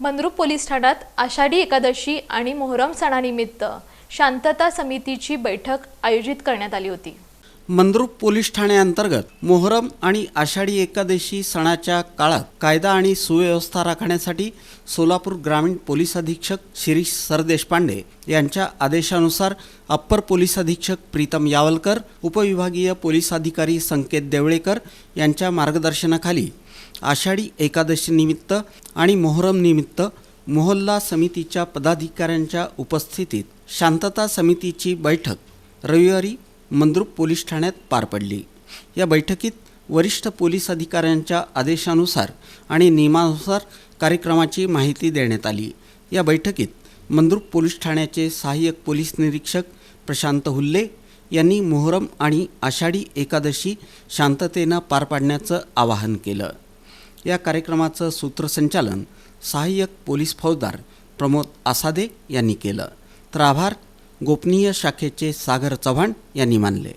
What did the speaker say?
Mandrup police ठाण्यात आषाढी एकादशी आणि मोहरम सणानिमित्त शांतता समितीची बैठक आयोजित करण्यात आली होती. मंद्रुप पोलीस ठाण्याअंतर्गत मोहरम आणि आषाढी एकादशी सणाच्या काळात कायदा आणि सुव्यवस्था राखण्यासाठी सोलापूर ग्रामीण पोलीस अधीक्षक शिरीष सरदेशपांडे यांच्या आदेशानुसार अप्पर पोलीस अधीक्षक प्रीतम यावलकर उपविभागीय पोलीस अधिकारी संकेत देवळेकर यांच्या मार्गदर्शनाखाली आषाढी एकादशीनिमित्त आणि मोहरम निमित्त मोहल्ला समितीच्या पदाधिकाऱ्यांच्या उपस्थितीत शांतता समितीची बैठक रविवारी मंद्रुप पोलीस ठाण्यात पार पडली. या बैठकीत वरिष्ठ पोलीस अधिकाऱ्यांच्या आदेशानुसार आणि नियमानुसार कार्यक्रमाची माहिती देण्यात आली. या बैठकीत मंद्रुप पोलीस ठाण्याचे सहाय्यक पोलीस निरीक्षक प्रशांत हुल्ले यांनी मोहरम आणि आषाढी एकादशी शांततेनं पार पाडण्याचं आवाहन केलं. या कार्यक्रमाचं सूत्रसंचालन सहाय्यक पोलीस फौजदार प्रमोद आसादे यांनी केलं. तर आभार गोपनीय शाखेचे सागर चव्हाण यांनी मानले.